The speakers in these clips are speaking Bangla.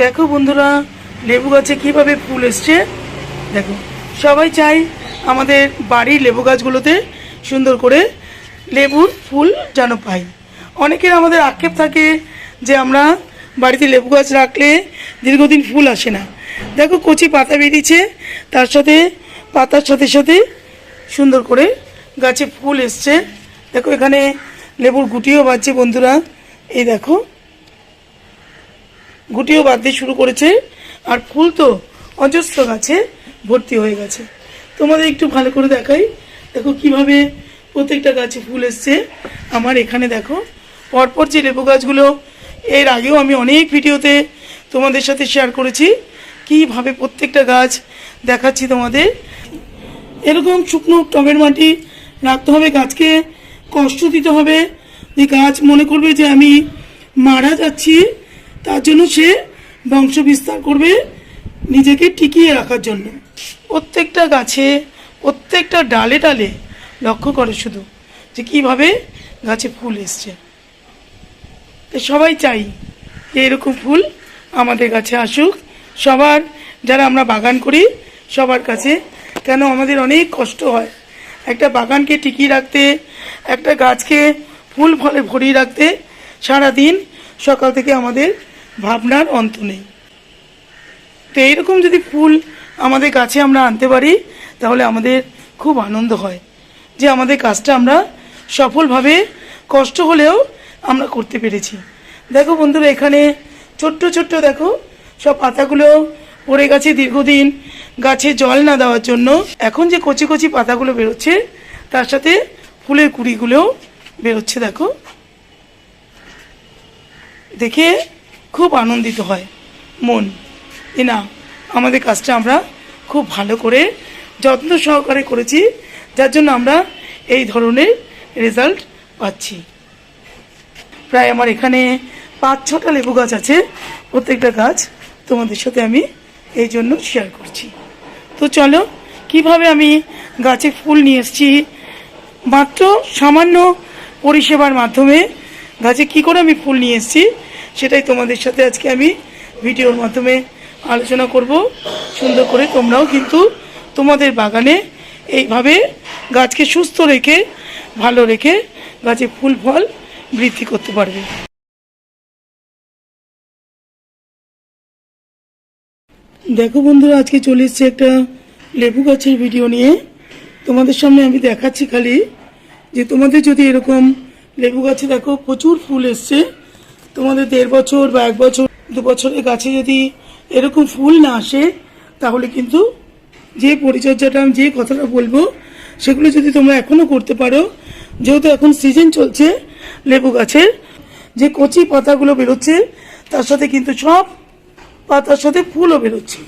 দেখো বন্ধুরা, লেবু গাছে কীভাবে ফুল এসছে? দেখো, সবাই চাই আমাদের বাড়ির লেবু গাছগুলোতে সুন্দর করে লেবুর ফুল যেন পাই। অনেকের আমাদের আক্ষেপ থাকে যে আমরা বাড়িতে লেবু গাছ রাখলে দীর্ঘদিন ফুল আসে না। দেখো, কচি পাতা বেরিয়েছে, তার সাথে, পাতার সাথে সাথে সুন্দর করে গাছে ফুল এসছে। দেখো, এখানে লেবুর গুটিও বাজছে বন্ধুরা। এই দেখো গুটিও বাঁধতে শুরু করেছে। আর ফুল তো অজস্র গাছে ভর্তি হয়ে গেছে। তোমাদের একটু ভালো করে দেখাই। দেখো কীভাবে প্রত্যেকটা গাছে ফুল এসছে। আমার এখানে দেখো, পরপর যে লেবু গাছগুলো, এর আগেও আমি অনেক ভিডিওতে তোমাদের সাথে শেয়ার করেছি। কীভাবে প্রত্যেকটা গাছ দেখাচ্ছি তোমাদের। এরকম শুকনো টবের মাটি রাখতে হবে, গাছকে কষ্ট দিতে হবে। যে গাছ মনে করবে যে আমি মারা যাচ্ছি তার জন্য সে বংশ বিস্তার করবে নিজেকে টিকিয়ে রাখার জন্য। প্রত্যেকটা গাছে, প্রত্যেকটা ডালে ডালে লক্ষ্য করে শুধু যে কীভাবে গাছে ফুল এসছে। তো সবাই চাই যে এরকম ফুল আমাদের কাছে আসুক। সবার, যারা আমরা বাগান করি, সবার কাছে। কেন আমাদের অনেক কষ্ট হয় একটা বাগানকে টিকিয়ে রাখতে, একটা গাছকে ফুল ফলে ভরিয়ে রাখতে। সারা দিন সকাল থেকে আমাদের ভাবনার অন্ত নেই। তো এইরকম যদি ফুল আমাদের কাছে আমরা আনতে পারি, তাহলে আমাদের খুব আনন্দ হয় যে আমাদের কাজটা আমরা সফলভাবে কষ্ট হলেও আমরা করতে পেরেছি। দেখো বন্ধুরা, এখানে ছোট্ট ছোট্ট দেখো, সব পাতাগুলো পড়ে গেছে দীর্ঘদিন গাছে জল না দেওয়ার জন্য। এখন যে কচি কচি পাতাগুলো বেরোচ্ছে, তার সাথে ফুলের কুড়িগুলোও বেরোচ্ছে, দেখো। দেখে খুব আনন্দিত হয়। মন। না, আমাদের কাজটা আমরা খুব ভালো করে যত্ন সহকারে করেছি, যার জন্য আমরা এই ধরনের রেজাল্ট পাচ্ছি। প্রায় আমার এখানে পাঁচ ছটা লেবু গাছ আছে, প্রত্যেকটা গাছ তোমাদের সাথে আমি এই জন্য শেয়ার করছি। তো চলো, কীভাবে আমি গাছে ফুল নিয়ে এসেছি? মাত্র সামান্য পরিষেবার মাধ্যমে গাছে কি করে আমি ফুল নিয়ে এসেছি? সেটাই তোমাদের সাথে আজকে আমি ভিডিওর মাধ্যমে আলোচনা করব। সুন্দর করে তোমরাও কিন্তু তোমাদের বাগানে এইভাবে গাছকে সুস্থ রেখে, ভালো রেখে গাছে ফুল, ফল বৃদ্ধি করতে পারবে। দেখো বন্ধুরা, আজকে চলে এসছে একটা লেবু গাছের ভিডিও নিয়ে। তোমাদের সামনে আমি দেখাচ্ছি খালি যে তোমাদের যদি এরকম লেবু গাছে দেখো প্রচুর ফুল এসছে। তোমাদের দেড় বছর বা এক বছর, দু বছরের গাছে যদি এরকম ফুল না আসে, তাহলে কিন্তু যে পরিচর্যাটা আমি যে কথাটা বলব, সেগুলো যদি তোমরা এখনও করতে পারো, যেহেতু এখন সিজন চলছে লেবু গাছের, যে কচি পাতাগুলো বেরোচ্ছে, তার সাথে কিন্তু সব পাতার সাথে ফুলও বেরোচ্ছে।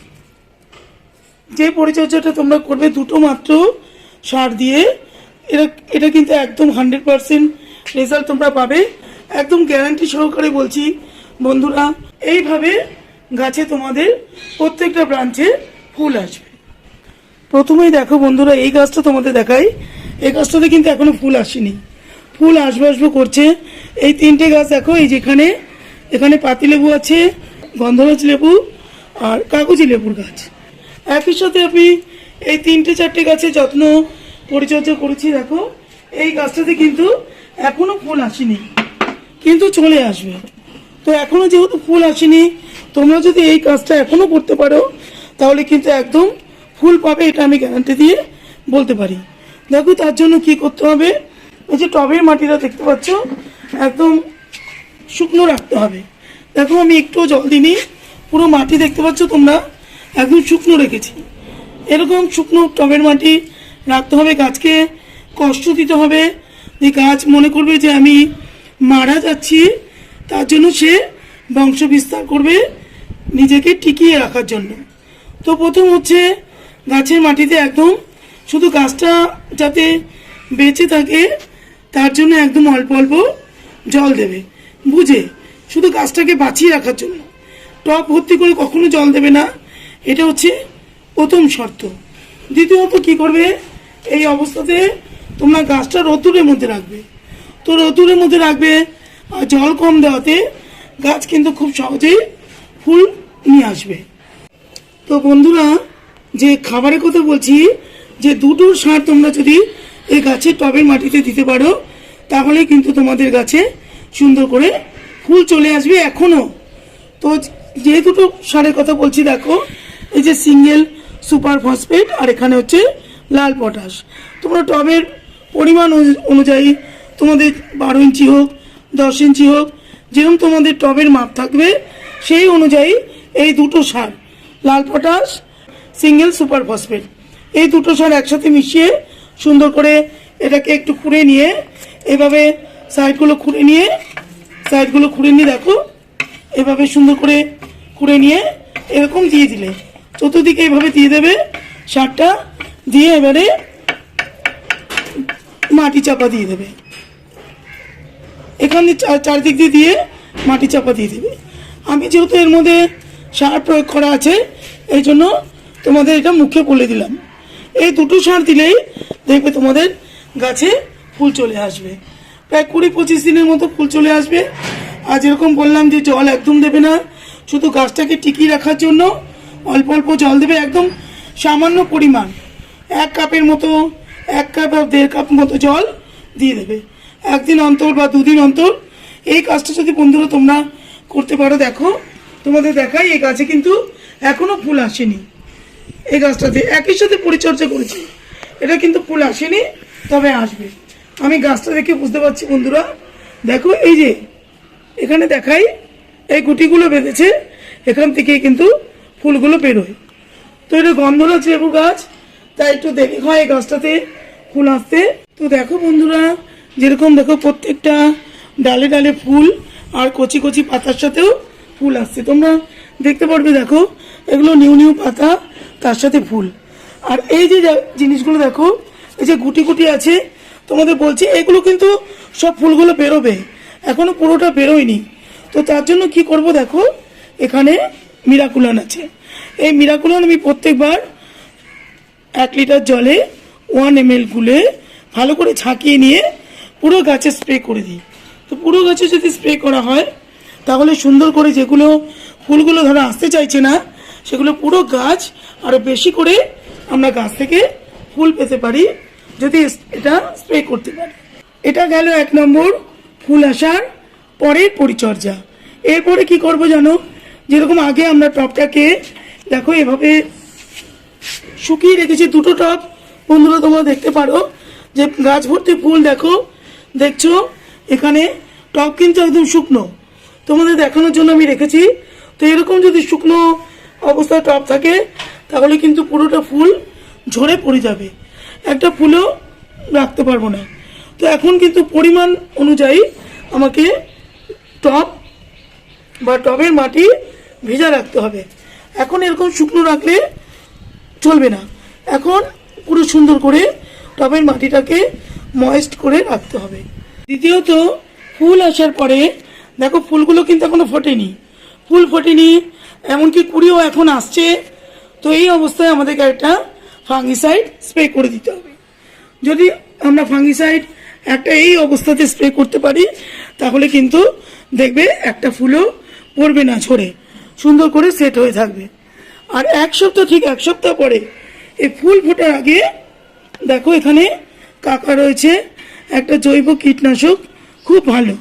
যে পরিচর্যাটা তোমরা করবে দুটো মাত্র সার দিয়ে এটা এটা কিন্তু একদম হান্ড্রেড পারসেন্ট রেজাল্ট তোমরা পাবে। একদম গ্যারান্টি সহকারে বলছি, বন্ধুরা, এইভাবে গাছে তোমাদের প্রত্যেকটা ব্রাঞ্চে ফুল আসবে। প্রথমেই দেখো বন্ধুরা, এই গাছটা তোমাদের দেখাই, এই গাছটাতে কিন্তু এখনও ফুল আসেনি। ফুল আসবে আসবে করছে। এই তিনটে গাছ দেখো, এই যেখানে, এখানে পাতিলেবু আছে, গন্ধরাজ লেবু আর কাগজি লেবুর গাছ। একই সাথে আমি এই তিনটে চারটে গাছে যত্ন পরিচর্যা করেছি, দেখো। এই গাছটাতে কিন্তু এখনও ফুল আসেনি। কিন্তু চলে আসবে। তো এখনও যেহেতু ফুল আসেনি, তোমরা যদি এই কাজটা এখনও করতে পারো, তাহলে কিন্তু একদম ফুল পাবে, এটা আমি গ্যারান্টি দিয়ে বলতে পারি। দেখো, তার জন্য কি করতে হবে? এই যে টবের মাটিটা দেখতে পাচ্ছ, একদম শুকনো রাখতে হবে। দেখো, আমি একটুও জল দিইনি, পুরো মাটি দেখতে পাচ্ছ তোমরা? একদম শুকনো রেখেছি। এরকম শুকনো টবের মাটি রাখতে হবে, গাছকে কষ্ট দিতে হবে। যে গাছ মনে করবে যে আমি মারা যাচ্ছি, তার জন্য সে বংশ বিস্তার করবে নিজেকে টিকিয়ে রাখার জন্য। তো প্রথম হচ্ছে গাছের মাটিতে একদম শুধু গাছটা যাতে বেঁচে থাকে, তার জন্য একদম অল্প অল্প জল দেবে। বুঝে? শুধু গাছটাকে বাঁচিয়ে রাখার জন্য। টপ ভর্তি করে কখনো জল দেবে না। এটা হচ্ছে প্রথম শর্ত। দ্বিতীয়ত কি করবে? এই অবস্থাতে তোমরা গাছটা রোদ্দুরের মধ্যে রাখবে। তো রোদ্দুরের মধ্যে রাখবে। আর জল কম দেওয়াতে গাছ কিন্তু খুব সহজেই ফুল নিয়ে আসবে। তো বন্ধুরা, যে খাবারের কথা বলছি, যে দুটো সার তোমরা যদি এই গাছের টবের মাটিতে দিতে পারো, তাহলে কিন্তু তোমাদের গাছে সুন্দর করে ফুল চলে আসবে এখনও তো যে দুটো সারের কথা বলছি, দেখো, এই যে সিঙ্গেল সুপার ফসফেট আর এখানে হচ্ছে লাল পটাশ। তোমরা টবের পরিমাণ অনু- অনুযায়ী তোমাদের বারো ইঞ্চি হোক, দশ ইঞ্চি হোক, যেরকম তোমাদের টবের মাপ থাকবে, সেই অনুযায়ী এই দুটো সার, লাল পটাশ, সিঙ্গেল সুপার ফসফেট, এই দুটো সার একসাথে মিশিয়ে সুন্দর করে এটাকে একটু খুঁড়ে নিয়ে, এভাবে সাইডগুলো খুঁড়ে নিয়ে, সাইডগুলো খুঁড়ে নিয়ে দেখো, এভাবে সুন্দর করে খুঁড়ে নিয়ে এরকম দিয়ে দিলে, চতুর্দিকে এভাবে দিয়ে দেবে, সারটা দিয়ে এবারে মাটি চাপা দিয়ে দেবে। এখানে চা- চারদিক দিয়ে দিয়ে মাটি চাপা দিয়ে দেবে। আমি যেহেতু এর মধ্যে সার প্রয়োগ করা আছে, এই জন্য তোমাদের এটা মুখে বলে দিলাম। এই দুটো সার দিলেই দেখবে তোমাদের গাছে ফুল চলে আসবে। প্রায় কুড়ি পঁচিশ দিনের মতো ফুল চলে আসবে। আর যেরকম বললাম যে জল একদম দেবে না, শুধু গাছটাকে টিকিয়ে রাখার জন্য অল্প অল্প জল দেবে, একদম সামান্য পরিমাণ। এক কাপের মতো, এক কাপ বা দেড় কাপ মতো জল দিয়ে দেবে। একদিন অন্তর বা দুদিন অন্তর এই কাজটা যদি বন্ধুরা তোমরা করতে পারো, দেখো, তোমাদের দেখাই এই গাছে কিন্তু এখনও ফুল আসেনি। এই গাছটাতে একই সাথে পরিচর্যা করেছি। এটা কিন্তু ফুল আসেনি, তবে আসবে। আমি গাছটা দেখে বুঝতে পারছি বন্ধুরা। দেখো, এই যে, এখানে দেখাই, এই গুটিগুলো বেঁধেছে, এখান থেকে কিন্তু ফুলগুলো বেরোয়। তো এটা গন্ধরাজ লেবু গাছ, তাই একটু দেরি হয় এই গাছটাতে ফুল আসতে। তো দেখো বন্ধুরা যেরকম দেখো প্রত্যেকটা ডালে ডালে ফুল আর কচি কচি পাতার সাথেও ফুল আসছে। তোমরা দেখতে পারবে দেখো, এগুলো নিউ নিউ পাতা, তার সাথে ফুল। আর এই যে জিনিসগুলো দেখো, এই যে গুটি গুটি আছে, তোমাদের বলছি, এগুলো কিন্তু সব ফুলগুলো বেরোবে। এখনও পুরোটা বেরোয়নি। তো তার জন্য কি করব দেখো, এখানে মিরাকুলান আছে। এই মিরাকুলান আমি প্রত্যেকবার এক লিটার জলে ওয়ান এম এল গুলে ভালো করে ছাঁকিয়ে নিয়ে পুরো গাছে স্প্রে করে দিই। তো পুরো গাছে যদি স্প্রে করা হয়, তাহলে সুন্দর করে যেগুলো ফুলগুলো ধরো আসতে চাইছে না, সেগুলো পুরো গাছ আরও বেশি করে আমরা গাছ থেকে ফুল পেতে পারি, যদি এটা স্প্রে করতে পারি। এটা গেল এক নম্বর ফুল আসার পরের পরিচর্যা। এরপরে কি করব জানো? যেরকম আগে আমরা টপটাকে, দেখো এভাবে শুকিয়ে রেখেছি, দুটো টব বন্ধুরা, তোমরা দেখতে পারো যে গাছ ভর্তি ফুল, দেখো। দেখছ? এখানে টব কিন্তু একদম শুকনো। তোমাদের দেখানোর জন্য আমি রেখেছি। তো এরকম যদি শুকনো অবস্থায় টব থাকে, তাহলে কিন্তু পুরোটা ফুল ঝরে পড়ে যাবে। একটা ফুলও রাখতে পারব না। তো এখন কিন্তু পরিমাণ অনুযায়ী আমাকে টব বা টবের মাটি ভেজা রাখতে হবে। এখন এরকম শুকনো রাখলে চলবে না। এখন পুরো সুন্দর করে টবের মাটিটাকে ময়েস্ট করে রাখতে হবে। দ্বিতীয়ত, ফুল আসার পরে, দেখো ফুলগুলো কিন্তু এখনও ফোটেনি। ফুল ফোটেনি, এমনকি কুড়িও এখন আসছে। তো এই অবস্থায় আমাদেরকে একটা ফাঙ্গিসাইড স্প্রে করে দিতে হবে। যদি আমরা ফাঙ্গিসাইড একটা এই অবস্থাতে স্প্রে করতে পারি, তাহলে কিন্তু দেখবে একটা ফুলও পড়বে না ঝরে। সুন্দর করে সেট হয়ে থাকবে। আর এক সপ্তাহ, ঠিক এক সপ্তাহ পরে এই ফুল ফোটার আগে দেখো এখানে কাকা রয়েছে, একটা জৈব কীটনাশক, খুব ভালো।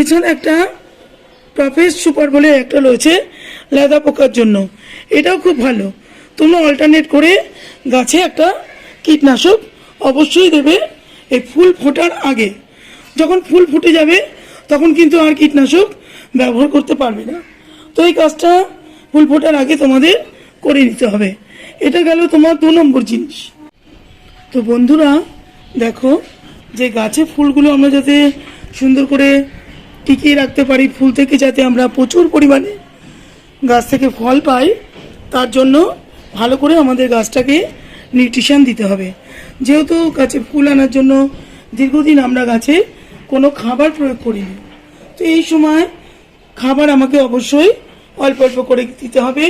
এছাড়া একটা প্রফেস সুপার বলে একটা রয়েছে, লেদা পোকার জন্য। এটাও খুব ভালো। তোমরা অল্টারনেট করে গাছে একটা কীটনাশক অবশ্যই দেবে এই ফুল ফোটার আগে। যখন ফুল ফুটে যাবে, তখন কিন্তু আর কীটনাশক ব্যবহার করতে পারবে না। তো এই কাজটা ফুল ফোটার আগে তোমাদের করে নিতে হবে। এটা গেল তোমার দু নম্বর জিনিস। তো বন্ধুরা দেখো, যে গাছে ফুলগুলো আমরা যাতে সুন্দর করে টিকিয়ে রাখতে পারি, ফুল থেকে যাতে আমরা প্রচুর পরিমাণে গাছ থেকে ফল পাই, তার জন্য ভালো করে আমাদের গাছটাকে নিউট্রিশন দিতে হবে। যেহেতু গাছে ফুল আনার জন্য দীর্ঘদিন আমরা গাছে কোনো খাবার প্রয়োগ করিনি, তো এই সময় খাবার আমাকে অবশ্যই অল্প অল্প করে দিতে হবে,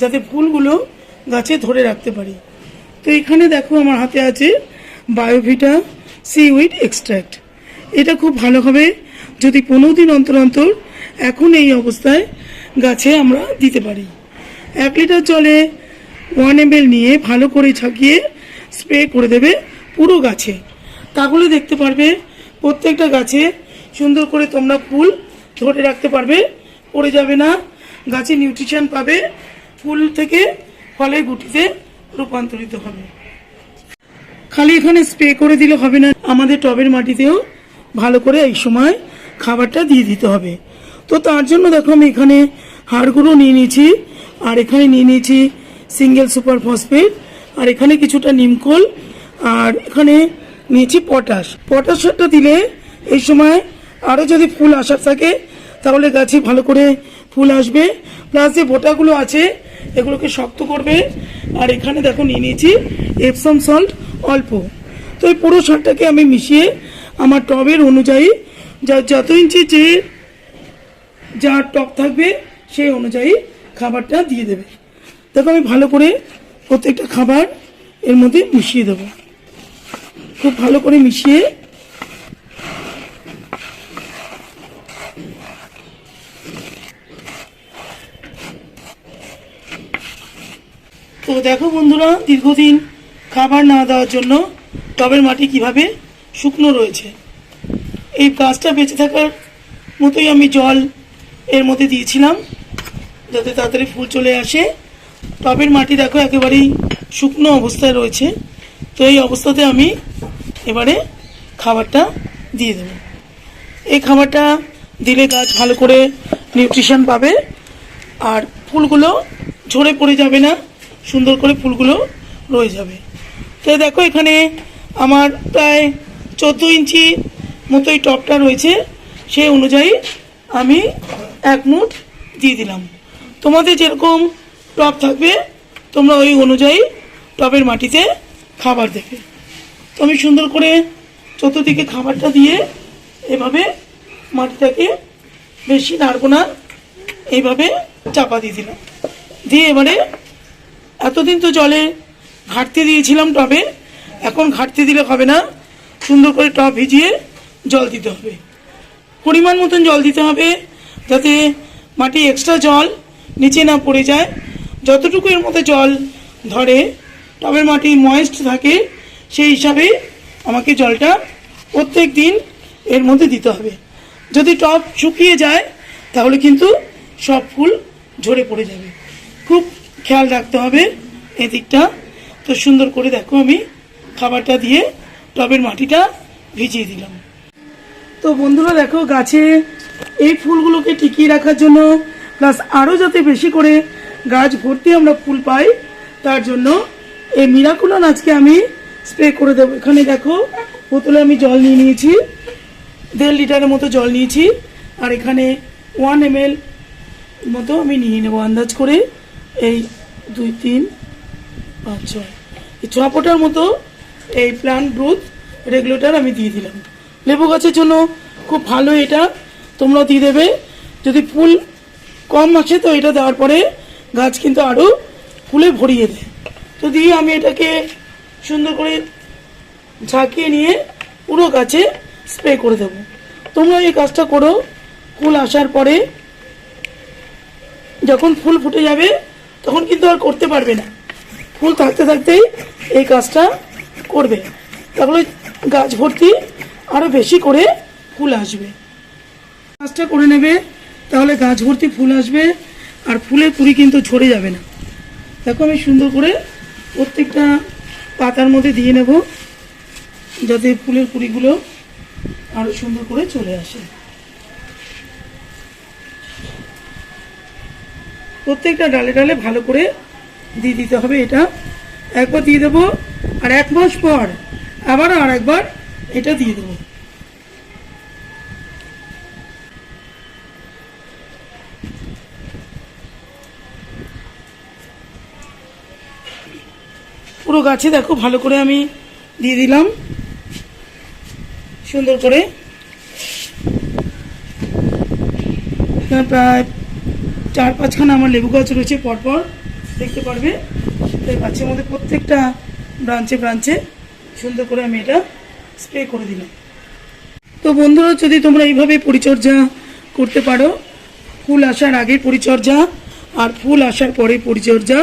যাতে ফুলগুলো গাছে ধরে রাখতে পারি। তো এখানে দেখো আমার হাতে আছে বায়োভিটা সিউইড এক্সট্র্যাক্ট এটা খুব ভালো হবে যদি পনেরো দিন অন্তর অন্তর এখন এই অবস্থায় গাছে আমরা দিতে পারি। এক লিটার জলে ওয়ান এম নিয়ে ভালো করে ছাকিয়ে স্প্রে করে দেবে পুরো গাছে। তাহলে দেখতে পারবে প্রত্যেকটা গাছে সুন্দর করে তোমরা ফুল ধরে রাখতে পারবে, পড়ে যাবে না। গাছে নিউট্রিশন পাবে, ফুল থেকে ফলের গুটিতে রূপান্তরিত হবে। খালি এখানে স্প্রে করে দিলে হবে না। আমাদের টবের মাটিতেও ভালো করে এই সময় খাবারটা দিয়ে দিতে হবে। তো তার জন্য দেখো আমি এখানে হাড়গুঁড়ো নিয়ে নিয়েছি, আর এখানে নিয়ে নিয়েছি সিঙ্গেল সুপার ফসফেট আর এখানে কিছুটা নিমকোল আর এখানে নিয়েছি পটাশ পটাশ সারটা দিলে এই সময় আরও যদি ফুল আসার থাকে, তাহলে গাছে ভালো করে ফুল আসবে। প্লাস যে বোটাগুলো আছে এগুলোকে শক্ত করবে। আর এখানে দেখো নিয়ে নিয়েছি এপসম সল্ট অল্প। তো এই পুরো সারটাকে আমি মিশিয়ে আমার টবের অনুযায়ী যা যত ইঞ্চি যে যার টপ থাকবে সেই অনুযায়ী খাবারটা দিয়ে দেবে। দেখো আমি ভালো করে প্রত্যেকটা খাবার এর মধ্যে মিশিয়ে দেবো। খুব ভালো করে মিশিয়ে তো দেখো বন্ধুরা, দীর্ঘদিন খাবার না দেওয়ার জন্য টবের মাটি কীভাবে শুকনো রয়েছে। এই গাছটা বেঁচে থাকার মতোই আমি জল এর মধ্যে দিয়েছিলাম, যাতে তাড়াতাড়ি ফুল চলে আসে। টবের মাটি দেখো একেবারেই শুকনো অবস্থায় রয়েছে, তো এই অবস্থাতে আমি এবারে খাবারটা দিয়ে দেবো। এই খাবারটা দিলে গাছ ভালো করে নিউট্রিশন পাবে, আর ফুলগুলো ঝরে পড়ে যাবে না। সুন্দর করে ফুলগুলো রয়ে যাবে। তো দেখো এখানে আমার প্রায় চোদ্দ ইঞ্চি মতোই টপটা রয়েছে সেই অনুযায়ী আমি এক মুঠ দিয়ে দিলাম। তোমাদের যেরকম টপ থাকবে, তোমরা ওই অনুযায়ী টবের মাটিতে খাবার দেবে। তো আমি সুন্দর করে চতুর্দিকে খাবারটা দিয়ে এভাবে মাটিটাকে বেশি নাড়বো না, এইভাবে চাপা দিয়ে দিলাম। দিয়ে এবারে এতদিন তো জলে ঘাটতি দিয়েছিলাম টবে, এখন ঘাটতি দিলে হবে না। সুন্দর করে টব ভিজিয়ে জল দিতে হবে। পরিমাণ মতন জল দিতে হবে যাতে মাটি এক্সট্রা জল নিচে না পড়ে যায়। যতটুকু এর মধ্যে জল ধরে, টবের মাটি ময়েস্ট থাকে, সেই হিসাবে আমাকে জলটা প্রত্যেক দিন এর মধ্যে দিতে হবে। যদি টব শুকিয়ে যায়, তাহলে কিন্তু সব ফুল ঝরে পড়ে যাবে। খুব খেয়াল রাখতে হবে এদিকটা। তো সুন্দর করে দেখো আমি খাবারটা দিয়ে টবের মাটিটা ভিজিয়ে দিলাম। তো বন্ধুরা দেখো, গাছে এই ফুলগুলোকে টিকিয়ে রাখার জন্য প্লাস আরও যাতে বেশি করে গাছ ভর্তি আমরা ফুল পাই, তার জন্য এই মিরাকুলন আজকে আমি স্প্রে করে দেবো। এখানে দেখো, বোতলে আমি জল নিয়ে নিয়েছি, দেড় লিটারের মতো জল নিয়েছি, আর এখানে ওয়ান এম মতো আমি নিয়ে নেব আন্দাজ করে এই দুই, তিন, পাঁচ, ছয়। এই ছ ফোটার মতো এই প্লান্ট গ্রোথ রেগুলেটর আমি দিয়ে দিলাম। লেবু গাছের জন্য খুব ভালো এটা তোমরা দিয়ে দেবে। যদি ফুল কম আসে তো এটা দেওয়ার পরে গাছ কিন্তু আরও ফুলে ভরিয়ে দেয়। তো দিয়ে আমি এটাকে সুন্দর করে ঝাঁকিয়ে নিয়ে পুরো গাছে স্প্রে করে দেবো। তোমরা এই কাজটা করো। ফুল আসার পরে যখন ফুল ফুটে যাবে তখন কিন্তু আর করতে পারবে না। ফুল থাকতে থাকতেই এই কাজটা করবে। তাহলে গাছ ভর্তি আরও বেশি করে ফুল আসবে। কাজটা করে নেবে, তাহলে গাছ ভর্তি ফুল আসবে, আর ফুলের পুরি কিন্তু ঝরে যাবে না। দেখো আমি সুন্দর করে প্রত্যেকটা পাতার মধ্যে দিয়ে নেব, যাতে ফুলের পুরিগুলো আরও সুন্দর করে চলে আসে। প্রত্যেকটা ডালে ডালে ভালো করে দিয়ে দিতে হবে এটা। একবার দিয়ে দেবো, আর এক মাস পর আবার আর একবার এটা দিয়ে দেবো। পুরো গাছে দেখো, ভালো করে আমি দিয়ে দিলাম। সুন্দর করে। প্রায় চার পাঁচখানা আমার লেবু গাছ রয়েছে পরপর, দেখতে পারবে। তো এই গাছের মধ্যে প্রত্যেকটা ব্রাঞ্চে ব্রাঞ্চে সুন্দর করে আমি এটা স্প্রে করে দিলাম। তো বন্ধুরা, যদি তোমরা এইভাবে পরিচর্যা করতে পারো, ফুল আসার আগে পরিচর্যা আর ফুল আসার পরে পরিচর্যা,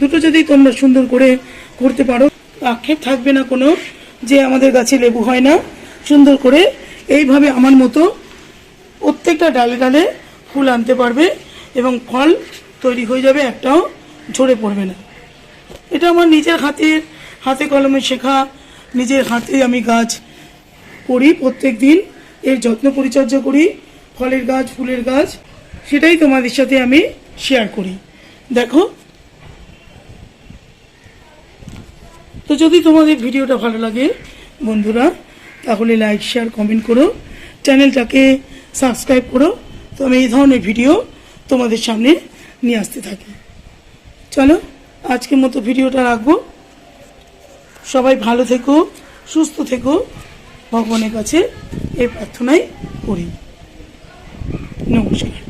দুটো যদি তোমরা সুন্দর করে করতে পারো, আক্ষেপ থাকবে না কোনো যে আমাদের গাছে লেবু হয় না। সুন্দর করে এইভাবে আমার মতো প্রত্যেকটা ডালে ডালে ফুল আনতে পারবে। এবং ফল তৈরি হয়ে যাবে, একটাও ঝরে পড়বে না। এটা আমার নিজের হাতের হাতে কলমে শেখা, নিজের হাতে আমি গাছ করি প্রত্যেক দিন এর যত্ন পরিচর্যা করি, ফলের গাছ, ফুলের গাছ, সেটাই তোমাদের সাথে আমি শেয়ার করি। দেখো। তো যদি তোমাদের ভিডিওটা ভালো লাগে, বন্ধুরা, তাহলে লাইক শেয়ার কমেন্ট করো। চ্যানেলটাকে সাবস্ক্রাইব করো। তো আমি এই ধরনের ভিডিও তোমাদের সামনে নিয়ে আসতে থাকি। চলো, আজকের মতো ভিডিওটা রাখব। সবাই ভালো থেকো, সুস্থ থেকো। ভগবানের কাছে এই প্রার্থনাই করি। নমস্কার।